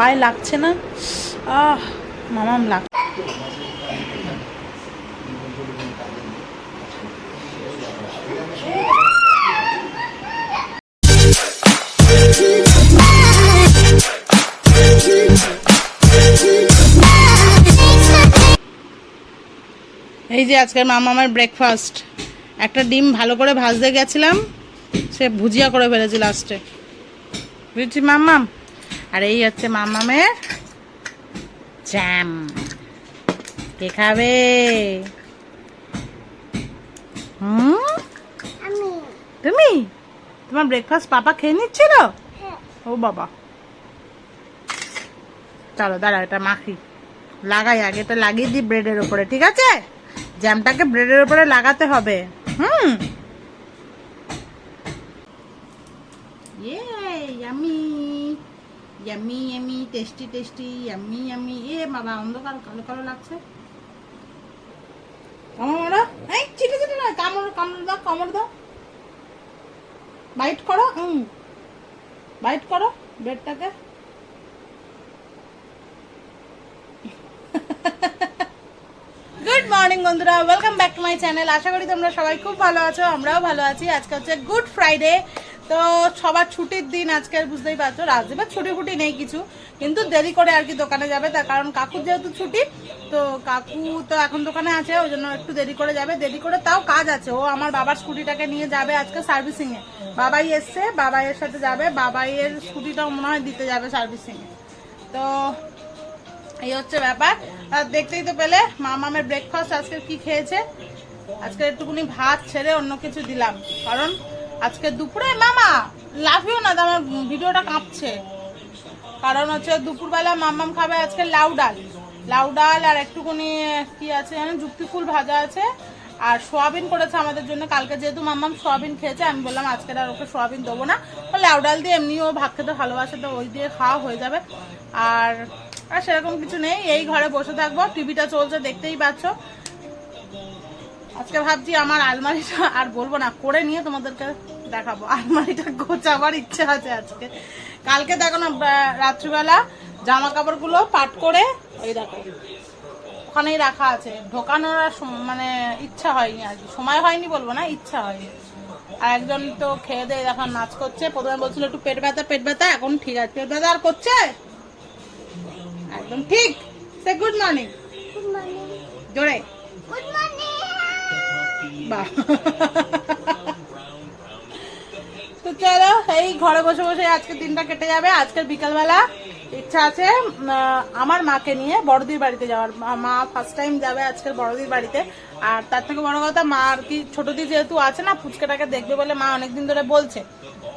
পায়ে লাগছে না। আহ, মামাম লাগ এই যে আজকের মামামের ব্রেকফাস্ট একটা ডিম ভালো করে ভাজতে গেছিলাম, সে ভুজিয়া করে ফেলেছি লাস্টে বুঝছি মাম্মাম আর এই হচ্ছে মাম্মামের জ্যাম কে খাবে? হুম? তুমি? তোমার ব্রেকফাস্ট পাপা খেয়ে নিচ্ছিল? ও বাবা। চলো দাঁড়া এটা মাখি। লাগাই আগে এটা লাগিয়ে দিই ব্রেডের উপরে ঠিক আছে? জ্যামটাকে ব্রেডের উপরে লাগাতে হবে। হুম? ইয়ে yummy yummy yummy tasty tasty yummy yummy এ বাবা, অন্ধকার, কালো কালো লাগছে। কামড় এই চিটে চিটে না কামড় কামড় দাও কামড় দাও। বাইট করো হুম বাইট করো ব্রেডটাকে গুড মর্নিং বন্ধুরা। Welcome back to my channel আশা করি তোমরা সবাই খুব ভালো আছো, আমরাও ভালো আছি। আজকে হচ্ছে গুড ফ্রাইডে তো সবার ছুটির দিন আজকে বুঝতেই পারছ। রাজদীপের ছুটি ফুটি নেই কিছু, কিন্তু দেরি করে আর কি দোকানে যাবে তার কারণ কাকুর যেহেতু ছুটি, তো কাকু তো এখন দোকানে আছে, ওই জন্য একটু দেরি করে যাবে। দেরি করে তাও কাজ আছে, ও আমার বাবার স্কুটিটাকে নিয়ে যাবে আজকে সার্ভিসিং এ বাবাই এসছে, বাবাইয়ের সাথে যাবে, বাবাইয়ের স্কুটিটাও মনে হয় দিতে যাবে সার্ভিসিং এ তো এই হচ্ছে ব্যাপার। আর দেখতেই তো পেলে, মামামের ব্রেকফাস্ট আজকে কি খেয়েছে? আজকে একটুকুনি ভাত ছেড়ে অন্য কিছু দিলাম, কারণ আজকে দুপুরে, মামা লাফিও না, আমার ভিডিওটা কাঁপছে। কারণ হচ্ছে দুপুরবেলা মামাম খাবে আজকে লাউ ডাল। লাউ ডাল আর একটুকুনি কি আছে জানেন, যুক্তি ফুল ভাজা আছে। আর সোয়াবিন করেছে আমাদের জন্য। কালকে যেহেতু মাম্মাম সোয়াবিন খেয়েছে, আমি বললাম আজকে আর ওকে সোয়াবিন দেবো না। লাউ ডাল দিয়ে এমনিও ভাত খেতে ভালোবাসে, তো ওই দিয়ে খাওয়া হয়ে যাবে। আর আর সেরকম কিছু নেই। এই ঘরে বসে থাকব। টিভিটা চলছে, দেখতেই পাচ্ছ। আজকে ভাবছি আমার আলমারিটা আর বলব না করে নিয়ে তোমাদেরকে দেখাবো। আলমারিটা গোছাবার ইচ্ছে আছে আজকে। কালকে দেখো না রাত্রিবেলা জামা কাপড়গুলো পাট করে ওই দেখো ওখানেই রাখা আছে। ঢোকানোর মানে ইচ্ছা হয়নি আর কি। সময় হয়নি বলব না ইচ্ছা হয়নি। আর একজন তো খেয়ে দিয়ে এখন নাচ করছে প্রথমে বলছিল একটু পেট ব্যথা পেট ব্যথা এখন ঠিক আছে। পেট ব্যথা আর করছে? একদম ঠিক। সে গুড মর্নিং জোরে। বাহ তো চলো এই ঘরে বসে বসে আজকে দিনটা কেটে যাবে। আজকের বিকালবেলা ইচ্ছা আছে আমার মাকে নিয়ে বড়দির বাড়িতে যাওয়ার। মা- মা ফার্স্ট টাইম যাবে আজকের বড়দির বাড়িতে। আর তার থেকে বড় কথা মা আর কি ছোটদি যেহেতু আছে না ফুচকাটাকে দেখবে বলে মা অনেকদিন ধরে বলছে।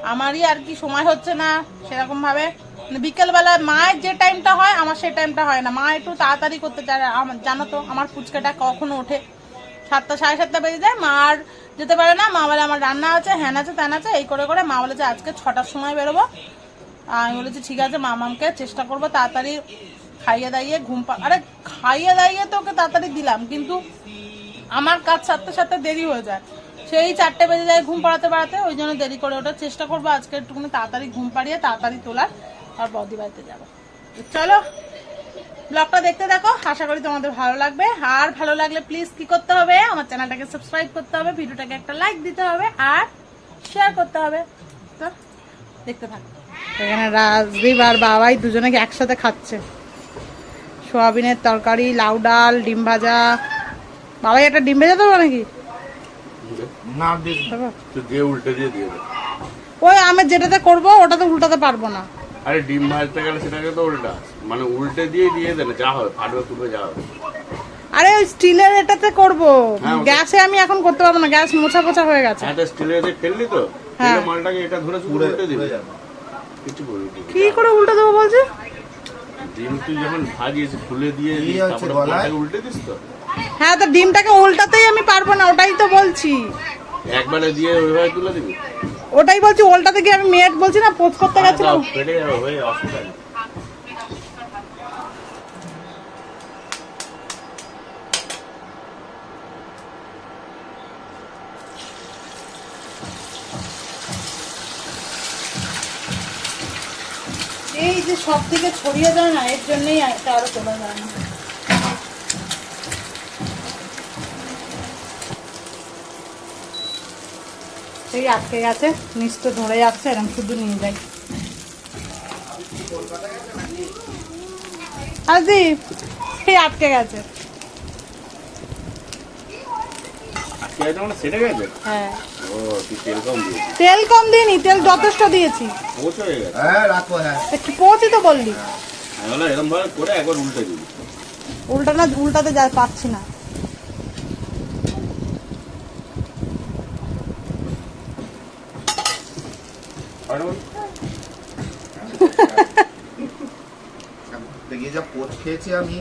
আমারই আর কি সময় হচ্ছে না সেরকম ভাবে মানে বিকেলবেলা মায়ের যে টাইমটা হয় আমার সেই টাইমটা হয় না। মা একটু তাড়াতাড়ি করতে চায়। আমার- জানো তো আমার ফুচকাটা কখনো ওঠে? সাতটা, সাড়ে সাতটা বেজে যায়। মা আর যেতে পারে না। মা বলে, আমার রান্না আছে, হ্যান আছে, ত্যান আছে, এই করে করে। মা বলেছে আজকে ছটার সময় বেরোবো। আমি বলেছি, ঠিক আছে, মামামকে চেষ্টা করব তাড়াতাড়ি খাইয়ে দাইয়ে ঘুম পা আরে, খাইয়ে দাইয়ে তো ওকে তাড়াতাড়ি দিলাম, কিন্তু আমার কাজ সাথে সাথে দেরি হয়ে যায়। সেই চারটে বেজে যায় ঘুম পাড়াতে পাড়াতে, ওই জন্য দেরি করে ওঠার চেষ্টা করব। আজকে একটুখানি তাড়াতাড়ি ঘুম পাড়িয়ে তাড়াতাড়ি তোলার, আর বদি বাড়িতে যাব। চলো। ব্লগটা দেখতে দেখো আশা করি তোমাদের ভালো লাগবে। আর ভালো লাগলে প্লিজ কি করতে হবে? আমার চ্যানেলটাকে সাবস্ক্রাইব করতে হবে ভিডিওটাকে একটা লাইক দিতে হবে আর শেয়ার করতে হবে। তো দেখতে থাকো। এখানে রাজদীপ আর বাবাই দুজনে একসাথে খাচ্ছে? সোয়াবিনের তরকারি লাউ ডাল ডিম ভাজা। বাবাই একটা ডিম ভেজা দেবো নাকি। ওই আমি যেটাতে করব ওটাতে উল্টাতে পারব না। আরে ডিম ভাজতে গেলে সেটাকে তো উল্টা মানে উল্টে দিয়ে দিয়ে দেন যা হবে ফাটবে তুলবে যা হবে। আরে ওই স্টিলের এটাতে করব। হ্যাঁ, গ্যাসে আমি এখন করতে পারব না গ্যাস মোছা পোছা হয়ে গেছে। হ্যাঁ স্টিলের দিয়ে ফেললি তো হ্যাঁ। ফেলে মালটাকে এটা ধরে উল্টে দিবি। কিছু বলবি কি করে উল্টে দেবো বলছে? ডিম তুই যখন ভাজিস খুলে দিয়ে তারপরে মালটাকে উল্টে দিস তো? হ্যাঁ তো ডিমটাকে উল্টাতেই আমি পারব না ওটাই তো বলছি। একবারে দিয়ে ওইভাবে তুলে দিবি? ওটাই বলছি উল্টাতে গিয়ে আমি মেয়েট বলছি না পোস্ট করতে গেছিলাম। যাবে হয়ে অসুবিধা নেই যে সব দিকে ছড়িয়ে যায় না এর জন্যই এটা আরও তোলা যায় না সেই আটকে গেছে নিচ তো ধরে যাচ্ছে এরকম শুধু নিয়ে যাই আজি সেই আটকে গেছে। গেছে? হ্যাঁ। তেল কম দিইনি তেল যথেষ্ট দিয়েছি। পৌঁছ হয়ে হ্যাঁ হ্যাঁ। একটু পৌঁছি তো বললি। আমি বললাম এরকম ভাবে করে একবার উল্টে দিবি। উল্টা না উল্টাতে যা পাচ্ছি না। আর বল, যা পোচ খেয়েছি আমি।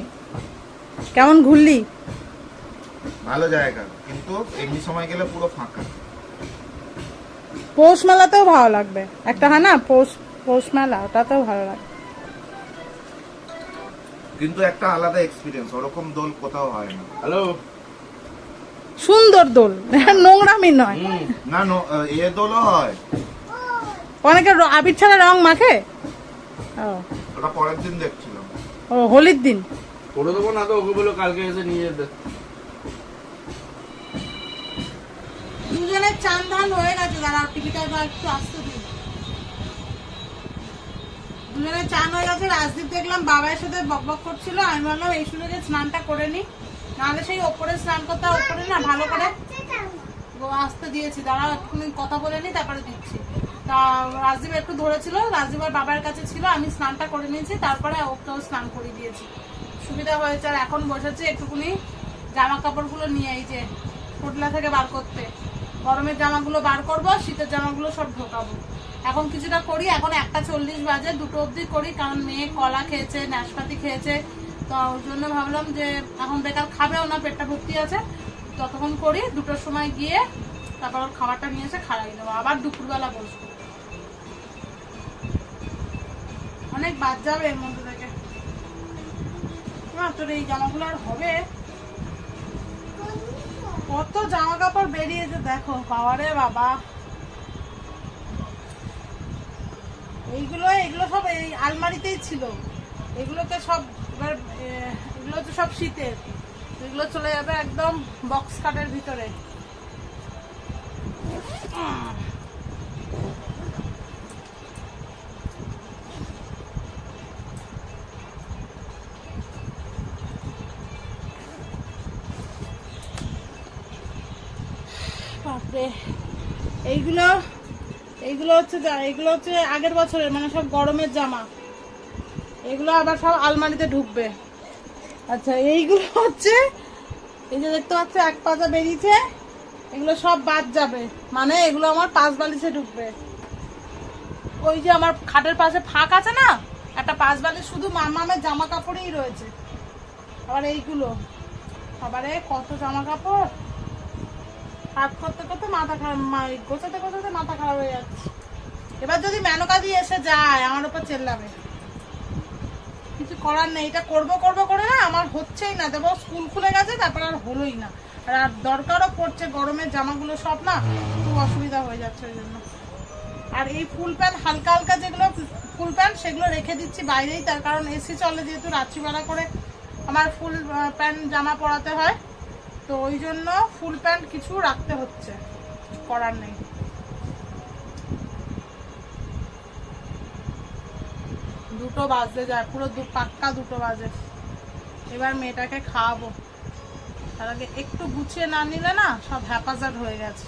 কেমন ঘুরলি? ভালো জায়গা কিন্তু এমনি সময় গেলে পুরো ফাঁকা। পৌষ মেলাতেও ভালো লাগবে। একটা হয় না পৌষ পৌষ মেলা ওটাতেও ভালো লাগবে। কিন্তু একটা আলাদা এক্সপিরিয়েন্স ওরকম দোল কোথাও হয় না। হ্যালো সুন্দর দোল নোংরামি নয়। না নো এ দোলও হয়। অনেকে আবির ছাড়া রং মাখে? ও। ওটা পরের দিন দেখছিলাম। ও হোলির দিন। করে দেবো না তো ওকে বলো কালকে এসে নিয়ে যেতে। দুজনের চান ধান হয়ে গেছে, দাঁড়া টিভিটা একটু আসতে দিন দুজনের চান হয়ে গেছে, রাজদীপ দেখলাম বাবার সাথে বক বক করছিল, আমি ভাবলাম এই সুযোগে স্নানটা করে নি, নাহলে সেই ওপরে স্নান করতে ওপরে না, ভালো করে আসতে দিয়েছি দাঁড়া এক্ষুনি কথা বলে নি, তারপরে দিচ্ছি। তা রাজদীপ একটু ধরেছিল, রাজদীপ আর বাবার কাছে ছিল, আমি স্নানটা করে নিয়েছি, তারপরে ওকেও স্নান করে দিয়েছি। সুবিধা হয়েছে, আর এখন বসেছি একটুকুনি জামা কাপড়গুলো নিয়ে, এই যে পোটলা থেকে বার করতে। গরমের জামাগুলো বার করব, শীতের জামাগুলো সব ঢোকাবো এখন কিছুটা করি, এখন একটা চল্লিশ বাজে, দুটো অবধি করি, কারণ মেয়ে কলা খেয়েছে, নাশপাতি খেয়েছে। তো ওই জন্য ভাবলাম যে, এখন বেকার খাবেও না, পেটটা ভর্তি আছে। ততক্ষণ করি, দুটোর সময় গিয়ে তারপর ওর খাবারটা নিয়ে এসে খাওয়াই দেবো। আবার দুপুরবেলা বসবো। অনেক বাদ যাবে এর মধ্যে থেকে। তোর এই জামাগুলো আর হবে? কত জামা কাপড় বেরিয়েছে দেখো, বাবারে বাবা। এইগুলো এগুলো সব এই আলমারিতেই ছিল। এগুলোতে সব এবার এগুলো তো সব শীতের। এগুলো চলে যাবে একদম বক্স কাটের ভিতরে। এইগুলো এইগুলো হচ্ছে এইগুলো হচ্ছে আগের বছরের মানে সব গরমের জামা। এগুলো আবার সব আলমারিতে ঢুকবে। আচ্ছা এইগুলো হচ্ছে, এই যে দেখতে পাচ্ছ, এক পাতা বেরিয়েছে, এগুলো সব বাদ যাবে। মানে এগুলো আমার পাঁচ বালিশে ঢুকবে। ওই যে আমার খাটের পাশে ফাঁক আছে না, একটা পাঁচ বালিশ শুধু মামামের জামা কাপড়ই রয়েছে। আবার এইগুলো, আবারে কত জামা কাপড়? হাত করতে করতে মাথা খারাপ গোছাতে গোছাতে মাথা খারাপ হয়ে যাচ্ছে। এবার যদি মেনকা দিয়ে এসে যায়, আমার উপর চেল্লাবে। কিছু করার নেই, এটা করব করব করে না, আমার হচ্ছেই না। দেবো স্কুল খুলে গেছে, তারপর আর হলোই না। আর আর দরকারও পড়ছে, গরমের জামাগুলো সব না খুব অসুবিধা হয়ে যাচ্ছে ওই জন্য। আর এই ফুল প্যান্ট, হালকা হালকা যেগুলো ফুল প্যান্ট, সেগুলো রেখে দিচ্ছি বাইরেই। তার কারণ এসি চলে যেহেতু, রাত্রিবেলা করে আমার ফুল প্যান্ট, জামা পরাতে হয়। তো ওই জন্য ফুল প্যান্ট কিছু রাখতে হচ্ছে। করার নেই। দুটো বাজতে যায়, পুরো দু পাক্কা দুটো বাজে। এবার মেয়েটাকে খাওয়াবো। তার আগে একটু গুছিয়ে না নিলে না সব হ্যাপাজার্ড হয়ে গেছে।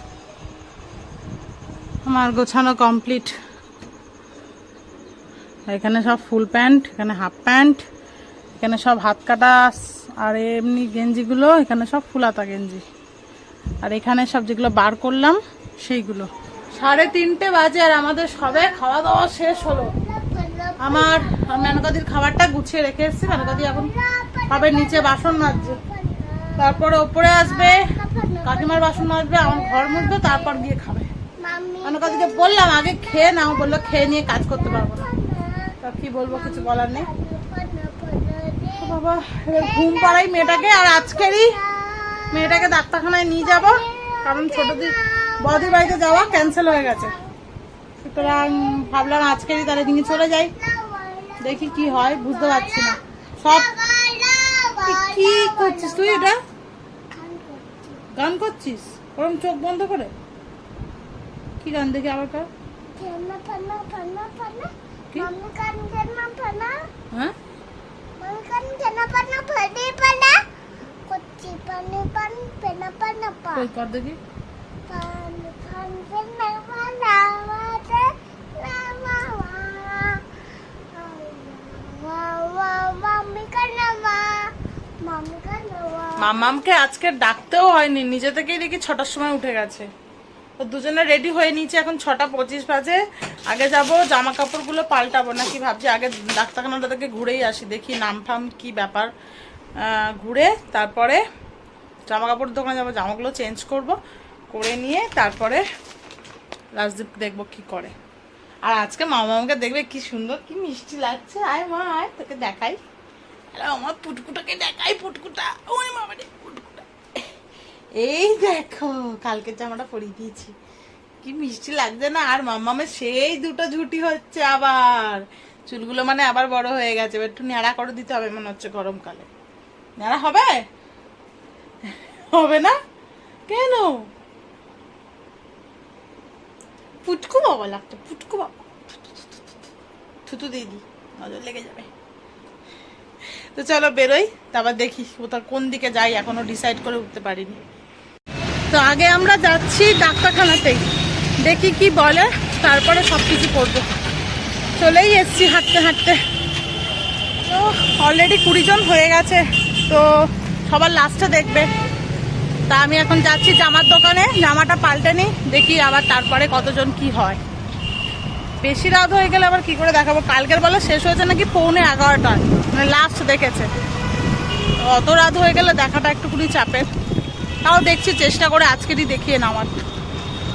আমার গোছানো কমপ্লিট। এখানে সব ফুল প্যান্ট, এখানে হাফ প্যান্ট, এখানে সব হাত কাটা আর এমনি গেঞ্জিগুলো, এখানে সব ফুলাতা গেঞ্জি। আর এখানে সব যেগুলো বার করলাম, সেইগুলো। সাড়ে তিনটে বাজে আর আমাদের সবে খাওয়া দাওয়া শেষ হলো। আমার মেনকাদির খাবারটা গুছিয়ে রেখে এসেছি। মেনকাদি এখন খাবে, নিচে বাসন মাজছে। তারপরে ওপরে আসবে, কাকিমার বাসন মাজবে, আমার ঘর মুছবে, তারপর গিয়ে খাবে। মেনকাদিকে বললাম, আগে খেয়ে নাও, বলল খেয়ে নিয়ে কাজ করতে পারব না। তা কি বলব, কিছু বলার নেই। বাবা এবার ঘুম পাড়াই মেয়েটাকে আর আজকেরই মেয়েটাকে ডাক্তারখানায় নিয়ে যাব কারণ ছোট দি বদির বাড়িতে যাওয়া ক্যান্সেল হয়ে গেছে। সুতরাং ভাবলাম আজকেরই তাহলে নিয়ে চলে যাই দেখি কি হয় বুঝতে পারছি না। সব কি করছিস তুই এটা? গান করছিস? ওরম চোখ বন্ধ করে? কি গান দেখি আবার কর? হ্যাঁ? কর দেখি মামামকে আজকে ডাকতেও হয়নি নিজে থেকেই দেখি ছটার সময় উঠে গেছে। দুজনে রেডি হয়ে নিয়েছি, এখন ছটা পঁচিশ বাজে। আগে যাব, জামা কাপড়গুলো পাল্টাবো নাকি ভাবছি, আগে ডাক্তারখানাটা থেকে ঘুরেই আসি, দেখি নাম ফাম কি ব্যাপার। ঘুরে তারপরে জামা কাপড় দোকানে যাব, জামাগুলো চেঞ্জ করব, করে নিয়ে তারপরে রাজদীপ দেখব কি করে। আর আজকে মামা আমাকে দেখবে কি সুন্দর, কি মিষ্টি লাগছে। আয় মা, আয়, তোকে দেখাই। আমার পুটকুটাকে দেখাই, পুটকুটা। ওই মামা রে। পুটকুটা এই দেখো, কালকে জামাটা পরিয়ে দিয়েছি। কি মিষ্টি লাগছে না? আর মাম্মামের সেই দুটো ঝুটি হচ্ছে আবার। চুলগুলো মানে আবার বড় হয়ে গেছে। একটু ন্যাড়া করে, দিতে হবে, মনে হচ্ছে গরমকালে। ন্যাড়া হবে? হবে না? কেন? পুটকু বাবা লাগতো পুটকু বাবা। থুতু দিয়ে দি নজর লেগে যাবে। তো চলো বেরোই, তারপর দেখি কোথাও কোন দিকে যাই। এখনও ডিসাইড করে উঠতে পারিনি। তো আগে আমরা যাচ্ছি ডাক্তারখানাতেই দেখি কি বলে, তারপরে সব কিছু করব। চলেই এসছি হাঁটতে হাঁটতে। তো অলরেডি কুড়ি জন হয়ে গেছে, তো সবার লাস্টে দেখবে। তা আমি এখন যাচ্ছি জামার দোকানে, জামাটা পাল্টে নিই দেখি আবার তারপরে কতজন কি হয়। বেশি রাত হয়ে গেলে আবার কি করে দেখাবো? কালকের বেলা শেষ হয়েছে নাকি পৌনে এগারোটায়? মানে লাস্ট দেখেছে। অত রাত হয়ে গেলে দেখাটা একটুকুনি চাপের। তাও দেখছি, চেষ্টা করে আজকেরই দেখিয়ে নেওয়ার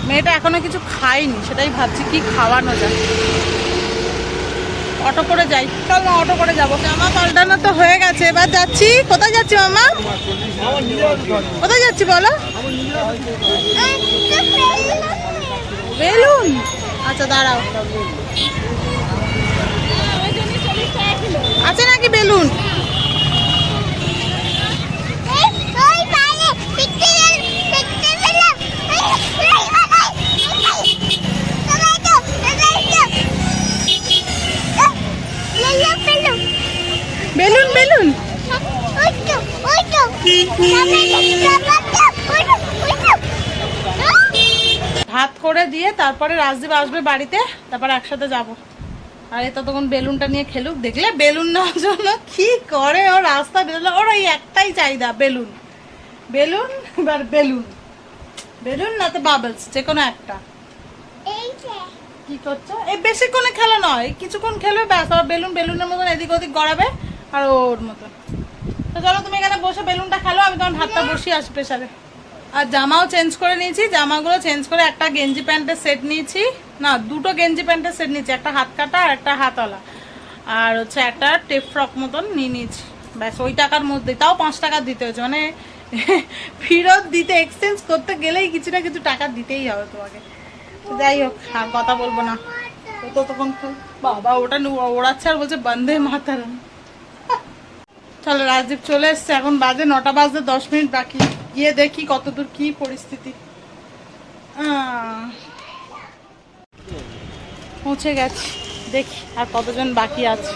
মেয়েটা এখনও কিছু খায়নি, সেটাই ভাবছি কি খাওয়ানো যায়। অটো করে যাই। চল মা, অটো করে যাব। জামা পাল্টানো তো হয়ে গেছে। এবার যাচ্ছি। কোথায় যাচ্ছি মামা? কোথায় যাচ্ছি বলো? বেলুন? আচ্ছা দাঁড়াও। আছে নাকি বেলুন? তারপরে রাজদীপ আসবে বাড়িতে তারপর একসাথে যাব। আর এ ততক্ষণ বেলুনটা নিয়ে খেলুক দেখলে বেলুন নেওয়ার জন্য কি করে ও রাস্তা বেরোলে। ওর ওই একটাই চাহিদা বেলুন। বেলুন এবার বেলুন। বেলুন না তো বাবলস যে কোনো একটা কি করছ? এই বেশিক্ষণে খেলা নয় কিছুক্ষণ খেলবে ব্যাস আর বেলুন বেলুনের মতন এদিক ওদিক গড়াবে আর ওর মতন। তো চলো তুমি এখানে বসে বেলুনটা খেলো আমি তখন হাতটা বসিয়ে আসি প্রেশারে আর জামাও চেঞ্জ করে নিয়েছি, জামাগুলো চেঞ্জ করে একটা গেঞ্জি প্যান্টের সেট নিয়েছি। না, দুটো গেঞ্জি প্যান্টের সেট নিয়েছি, একটা হাত কাটা আর একটা হাতওয়ালা। আর হচ্ছে একটা টেপ ফ্রক মতন নিয়ে নিয়েছি। ব্যাস, ওই টাকার মধ্যে, তাও পাঁচ টাকা দিতে হয়েছে। মানে ফেরত দিতে এক্সচেঞ্জ করতে গেলেই কিছু না কিছু টাকা দিতেই হবে তোমাকে। যাই হোক, আর কথা বলব না। বাবা, ওটা ওড়াচ্ছে আর বলছে বন্ধে মাতারাম। চলো, রাজদীপ চলে এসছে। এখন বাজে নটা বাজতে দশ মিনিট বাকি। গিয়ে দেখি কতদূর কি পরিস্থিতি। আহ, পৌঁছে গেছি। দেখি আর কতজন বাকি আছে।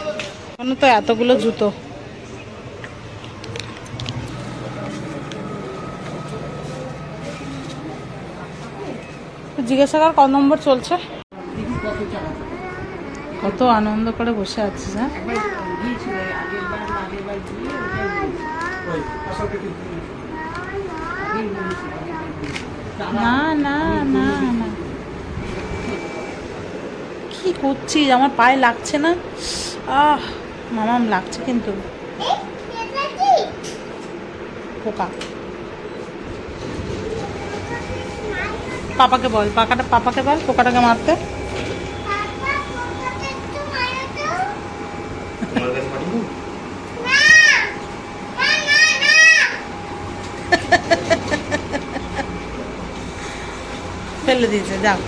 এখনও তো এতগুলো জুতো। জিজ্ঞাসা কর কত নম্বর চলছে? কত আনন্দ করে বসে আছিস হ্যাঁ? না না না না। কি করছিস? আমার পায়ে লাগছে না? আহ মামাম লাগছে কিন্তু। পোকা। পাপাকে বল, পাকাটা, পাপাকে বল, পোকাটাকে মারতে। ফেলে দিয়েছে, যাও।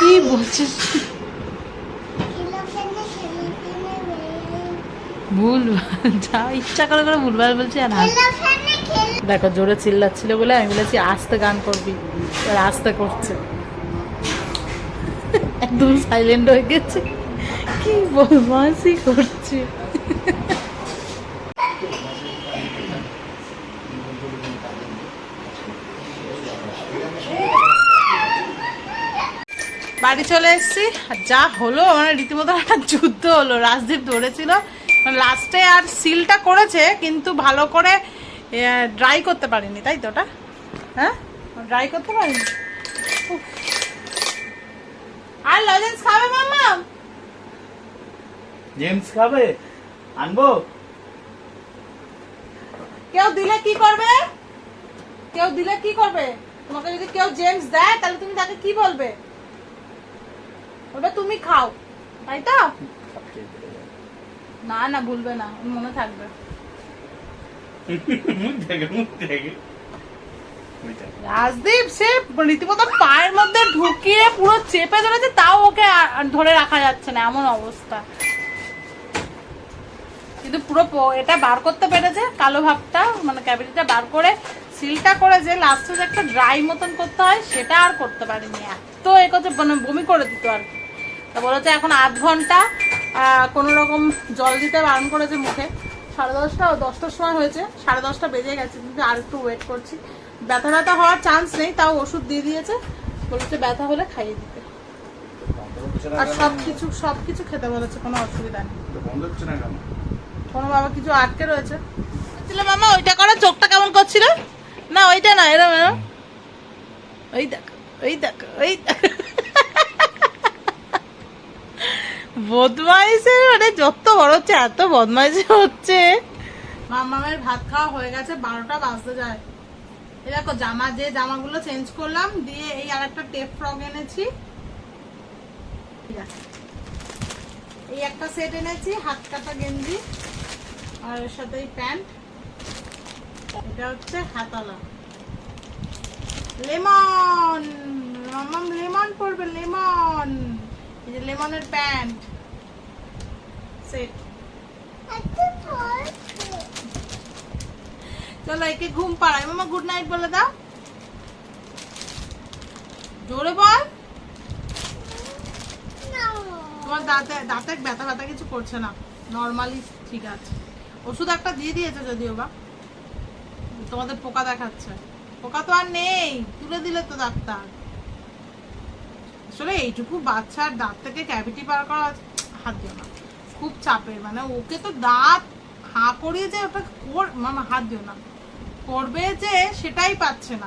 কি বলছিস যা ইচ্ছা করে করে বলছি আর দেখো, জোরে চিল্লাচ্ছিল বলে আমি বলেছি, আস্তে গান করবি। আস্তে করছে। একদম সাইলেন্ট হয়ে গেছে। কি বদমাসি করছে। বাড়ি চলে এসেছি। যা হলো মানে রীতিমতো একটা যুদ্ধ হলো। রাজদীপ ধরেছিল। লাস্টে আর সিলটা করেছে, কিন্তু ভালো করে ড্রাই করতে পারিনি, তাই তো ওটা? হ্যাঁ? ড্রাই করতে পারিনি। আর লজেন্স খাবে মামা? জেমস খাবে? আনব? কেউ দিলে কি করবে? কেউ দিলে কি করবে? তোমাকে যদি কেউ জেমস দেয় তাহলে তুমি তাকে কি বলবে? বলবে তুমি খাও। তাই তো? না না ভুলবে না মনে থাকবে। মুখ মুখ রাজদীপ, সে রীতিমতো পায়ের মধ্যে ঢুকিয়ে পুরো চেপে ধরেছে, তাও ওকে ধরে রাখা যাচ্ছে না, এমন অবস্থা। কিন্তু পুরো এটা বার করতে পেরেছে, কালো ভাবটা মানে ক্যাবিনেটটা বার করে, সিলটা করে যে লাস্টে যে একটা ড্রাই মতন করতে হয়, সেটা আর করতে পারিনি। এত এ করছে মানে বমি করে দিত আর কি। তা বলেছে এখন আধ ঘণ্টা কোনো রকম জল দিতে বারণ করেছে মুখে। সাড়ে দশটা, দশটার সময় হয়েছে, সাড়ে দশটা বেজে গেছে, কিন্তু আর একটু ওয়েট করছি। ব্যথা ব্যথা হওয়ার চান্স নেই তাও ওষুধ দিয়ে দিয়েছে। বলেছে ব্যথা হলে খাইয়ে দিতে। আর সব কিছু সব কিছু খেতে বলেছে কোনো অসুবিধা নেই। বন্ধ হচ্ছে না কেন? কোনো বাবা কিছু আটকে রয়েছে। ছিল মামা ওইটা করো চোখটা কেমন করছিল? না ওইটা না এরম এরম। ওই দেখ ওই দেখ ওই দেখ। বদমাইশে মানে যত বড় হচ্ছে এত বদমাইশি হচ্ছে। মামামের ভাত খাওয়া হয়ে গেছে বারোটা বাজতে যায়। দেখো জামা, যে জামাগুলো চেঞ্জ করলাম, দিয়ে এই আর একটা টেপ ফ্রক এনেছি এই একটা সেট এনেছি, হাত কাটা গেঞ্জি আর এর সাথে এই প্যান্ট। এটা হচ্ছে হাতালা। লেমন! মামাম, লেমন পরবে, লেমন! এই যে লেমনের প্যান্ট। সেট চলো একে ঘুম মামা গুড নাইট বলে দাও। জোরে বল। তোমার দাঁতে দাঁতে ব্যথা ব্যথা কিছু করছে না। নর্মালি ঠিক আছে। ওষুধ একটা দিয়ে দিয়েছে যদিও বা। তোমাদের পোকা দেখাচ্ছে। পোকা তো আর নেই। তুলে দিলে তো ডাক্তার। আসলে এইটুকু বাচ্চার দাঁত থেকে ক্যাভিটি পার করা হাত দিও না। খুব চাপের। মানে ওকে তো দাঁত হাঁ করিয়ে যে ওটা কর মামা, হাত দিও না। করবে যে সেটাই পাচ্ছে না।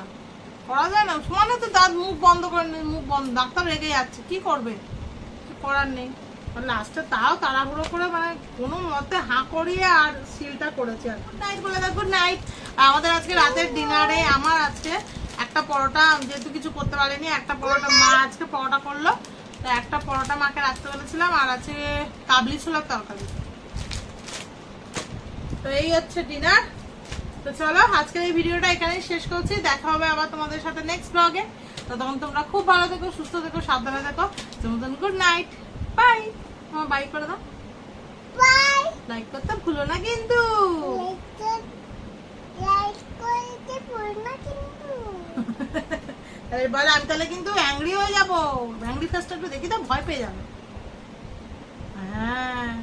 করা যায় না? সমানে তো দাঁত মুখ বন্ধ করে নি- মুখ বন্ধ, ডাক্তার রেগে যাচ্ছে। কি করবে? করার নেই। লাস্টে তাও তাড়াহুড়ো করে মানে কোনো মতে হাঁ করিয়ে আর সিলটা করেছে আর গুড নাইট বলে গুড নাইট আমাদের আজকে রাতের ডিনারে আমার আজকে একটা পরোটা যেহেতু কিছু করতে পারিনি, একটা পরোটা মা আজকে পরোটা করল। তো একটা পরোটা মাকে রাখতে বলেছিলাম আর আছে কাবলি ছোলার তরকারি। তো এই হচ্ছে ডিনার তো চলো আজকের এই ভিডিওটা এখানেই শেষ করছি। দেখা হবে আবার তোমাদের সাথে নেক্সট ব্লগে তো তখন তোমরা খুব ভালো থেকো সুস্থ থেকো সাবধানে থেকো। তোমাদের গুড নাইট বাই তোমার বাই করে দাও। লাইক করতে ভুলো না কিন্তু। আরে বলে আমি তাহলে কিন্তু অ্যাংরি হয়ে যাব। অ্যাংরি ফেসটা একটু দেখি তো ভয় পেয়ে যাবে। হ্যাঁ।